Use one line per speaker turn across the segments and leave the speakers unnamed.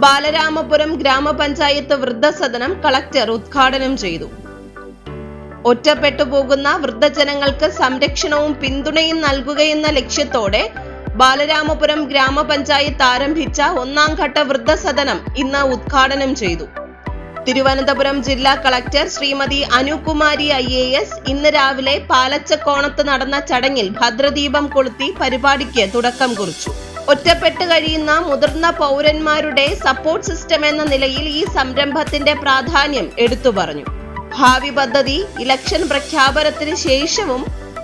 ബാലരാമപുരം ഗ്രാമപഞ്ചായത്ത് വൃദ്ധസദനം കളക്ടർ ഉദ്ഘാടനം ചെയ്തു. ഒറ്റപ്പെട്ടു പോകുന്ന വൃദ്ധജനങ്ങൾക്ക് സംരക്ഷണവും പിന്തുണയും നൽകുകയെന്ന ലക്ഷ്യത്തോടെ ബാലരാമപുരം ഗ്രാമപഞ്ചായത്ത് ആരംഭിച്ച ഒന്നാം ഘട്ട വൃദ്ധസദനം ഇന്ന് ഉദ്ഘാടനം ചെയ്തു. തിരുവനന്തപുരം ജില്ലാ collector Shrimati Anukumari I A S ഇന്ന് രാവിലെ പാലച്ചക്കോണത്ത് നടന്ന ചടങ്ങിൽ ഭദ്രദീപം കൊളുത്തി പരിപാടിക്ക് തുടക്കം കുറിച്ചു. ഒറ്റപ്പെട്ട് കഴിയുന്ന മുതിർന്ന പൗരന്മാരുടെ സപ്പോർട്ട് സിസ്റ്റം എന്ന നിലയിൽ ഈ സംരംഭത്തിന്റെ പ്രാധാന്യം എടുത്തു പറഞ്ഞു. ഭാവി പദ്ധതി ഇലക്ഷൻ പ്രഖ്യാപനത്തിന് ശേഷവും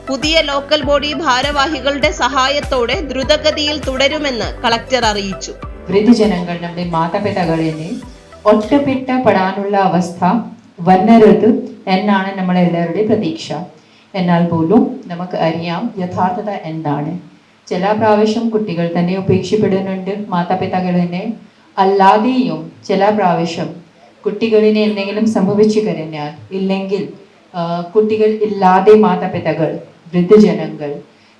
പുതിയ ലോക്കൽ ബോഡി ഭാരവാഹികളുടെ സഹായത്തോടെ ദ്രുതഗതിയിൽ തുടരുമെന്ന് കളക്ടർ അറിയിച്ചു.
വൃദ്ധജനങ്ങൾ നമ്മുടെ മാതാപിതാക്കളെ ഒറ്റപ്പെട്ടപ്പെടാനുള്ള അവസ്ഥ വന്നരുത് എന്നാണ് നമ്മളെല്ലാവരുടെയും പ്രതീക്ഷ. എന്നാൽ പോലും നമുക്ക് അറിയാം യഥാർത്ഥത എന്താണ്. ചില പ്രാവശ്യം കുട്ടികൾ തന്നെ ഉപേക്ഷപ്പെടുന്നുണ്ട്. തന്നെ അല്ലാതെയും ചില പ്രാവശ്യം കുട്ടികളിന് എന്തെങ്കിലും സംഭവിച്ചു കഴിഞ്ഞാൽ ഇല്ലെങ്കിൽ കുട്ടികൾ ഇല്ലാതെ മാതാപിതാക്കൾ വൃദ്ധജനങ്ങൾ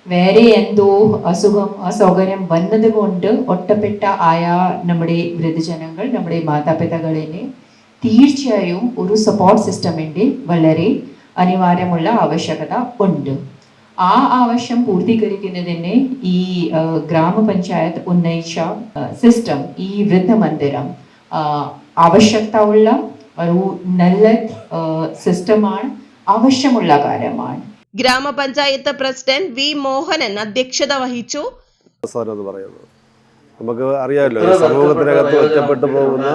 വേറെ എന്തോ അസുഖം അസൗകര്യം വന്നതുകൊണ്ട് ഒറ്റപ്പെട്ട ആയ നമ്മുടെ വൃദ്ധജനങ്ങൾ നമ്മുടെ മാതാപിതാക്കളിനെ തീർച്ചയായും ഒരു സപ്പോർട്ട് സിസ്റ്റമിന്റെ വളരെ അനിവാര്യമുള്ള ആവശ്യകത ഉണ്ട്. ആ ആവശ്യം പൂർത്തീകരിക്കുന്നതിന് ഈ ഗ്രാമപഞ്ചായത്ത് ഉന്നയിച്ച സിസ്റ്റം ഈ വൃദ്ധമന്ദിരം ആവശ്യകത ഉള്ള ഒരു നല്ല സിസ്റ്റമാണ് ആവശ്യമുള്ള കാര്യമാണ്.
ഗ്രാമപഞ്ചായത്ത് പ്രസിഡന്റ് വി മോഹനൻ അധ്യക്ഷത വഹിച്ചു.
നമുക്ക് അറിയാമല്ലോ സമൂഹത്തിനകത്ത് ഒറ്റപ്പെട്ടു പോകുന്ന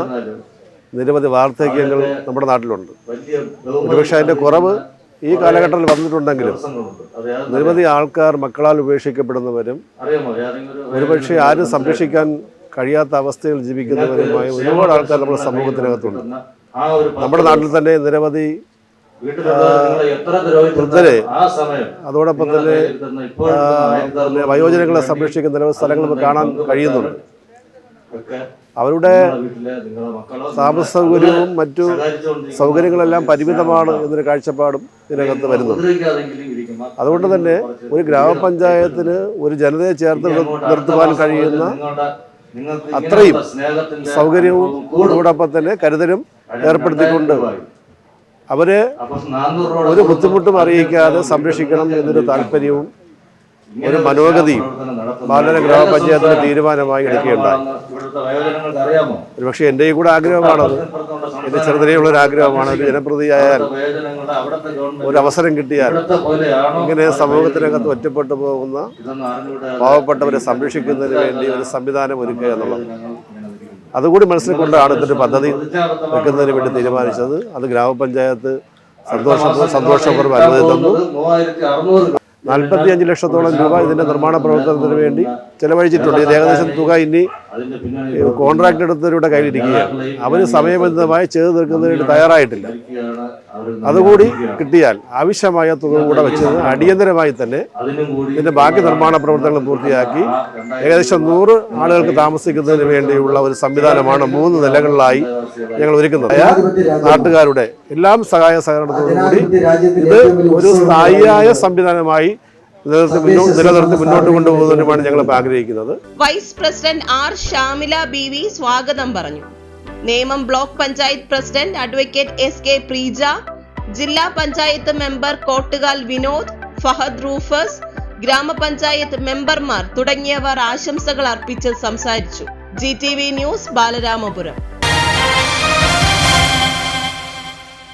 നിരവധി വാർദ്ധക്യങ്ങൾ നമ്മുടെ നാട്ടിലുണ്ട്. ഒരുപക്ഷെ അതിന്റെ കുറവ് ഈ കാലഘട്ടത്തിൽ വന്നിട്ടുണ്ടെങ്കിലും നിരവധി ആൾക്കാർ മക്കളാൽ ഉപേക്ഷിക്കപ്പെടുന്നവരും ഒരുപക്ഷെ ആരും സംരക്ഷിക്കാൻ കഴിയാത്ത അവസ്ഥയിൽ ജീവിക്കുന്നവരുമായ ഒരുപാട് ആൾക്കാർ നമ്മുടെ സമൂഹത്തിനകത്തുണ്ട്. നമ്മുടെ നാട്ടിൽ തന്നെ നിരവധി വൃദ്ധരെ അതോടൊപ്പം തന്നെ വയോജനങ്ങളെ സംരക്ഷിക്കുന്ന നിരവധി സ്ഥലങ്ങൾ നമുക്ക് കാണാൻ കഴിയുന്നുണ്ട്. അവരുടെ താമസ സൗകര്യവും മറ്റു സൗകര്യങ്ങളെല്ലാം പരിമിതമാണ് എന്നൊരു കാഴ്ചപ്പാടും ഇതിനകത്ത് വരുന്നുണ്ട്. അതുകൊണ്ട് തന്നെ ഒരു ഗ്രാമപഞ്ചായത്തിന് ഒരു ജനതയെ ചേർത്ത് നിർ- നിർത്തുവാൻ കഴിയുന്ന അത്രയും സൗകര്യവും കൂടോടൊപ്പം തന്നെ കരുതലും ഏർപ്പെടുത്തിക്കൊണ്ട് അവരെ ഒരു ബുദ്ധിമുട്ടും അറിയിക്കാതെ സംരക്ഷിക്കണം എന്നൊരു താല്പര്യവും ഒരു മനോഗതിയും ബാലര ഗ്രാമപഞ്ചായത്തിന്റെ തീരുമാനമായി എടുക്കുകയുണ്ടായി. ഒരുപക്ഷെ എന്റെയും കൂടെ ആഗ്രഹമാണത്. എന്റെ ചെറുതരെയുള്ള ഒരു ആഗ്രഹമാണ്. ഒരു ജനപ്രതിയായാൽ ഒരു അവസരം കിട്ടിയാൽ ഇങ്ങനെ സമൂഹത്തിനകത്ത് ഒറ്റപ്പെട്ടു പോകുന്ന പാവപ്പെട്ടവരെ സംരക്ഷിക്കുന്നതിന് വേണ്ടി ഒരു സംവിധാനം ഒരുക്കുക എന്നുള്ളത്. അതുകൂടി മനസ്സിൽ കൊണ്ടാണ് ഇതിന്റെ പദ്ധതി വെക്കുന്നതിന് വേണ്ടി തീരുമാനിച്ചത്. അത് ഗ്രാമപഞ്ചായത്ത് സന്തോഷം സന്തോഷപൂർവം അനുമതി തന്നു. നാൽപ്പത്തി അഞ്ച് ലക്ഷത്തോളം രൂപ ഇതിന്റെ നിർമ്മാണ പ്രവർത്തനത്തിന് വേണ്ടി ചെലവഴിച്ചിട്ടുണ്ട്. ഇത് ഏകദേശം തുക ഇനി കോൺട്രാക്ട് എടുത്തവരുടെ കയ്യിലിരിക്കുകയാണ്. അവർ സമയബന്ധിതമായി ചെയ്തു തീർക്കുന്നതിന് വേണ്ടി തയ്യാറായിട്ടില്ല. അതുകൂടി കിട്ടിയാൽ ആവശ്യമായ തുക കൂടെ വെച്ച് അടിയന്തരമായി തന്നെ ഇതിന്റെ ബാക്കി നിർമ്മാണ പ്രവർത്തനങ്ങൾ പൂർത്തിയാക്കി ഏകദേശം നൂറ് ആളുകൾക്ക് താമസിക്കുന്നതിന് വേണ്ടിയുള്ള ഒരു സംവിധാനമാണ് മൂന്ന് നിലകളിലായി ഞങ്ങൾ ഒരുക്കുന്നത്. നാട്ടുകാരുടെ എല്ലാം സഹായ സഹകരണത്തോടു കൂടി ഇത് ഒരു സ്ഥായിയായ സംവിധാനമായി നിലനിർത്തി മുന്നോട്ട് കൊണ്ടുപോകുന്നതിനുമാണ് ഞങ്ങൾ ആഗ്രഹിക്കുന്നത്.
Vice president R Shamila B V സ്വാഗതം പറഞ്ഞു. Nemam block panchayat president advocate S K Preeja ജില്ലാ പഞ്ചായത്ത് മെമ്പർ കോട്ടുകാൽ വിനോദ് ഫഹദ് റൂഫസ് ഗ്രാമപഞ്ചായത്ത് മെമ്പർമാർ തുടങ്ങിയവർ ആശംസകൾ അർപ്പിച്ച് സംസാരിച്ചു. G T V news Balaramapuram.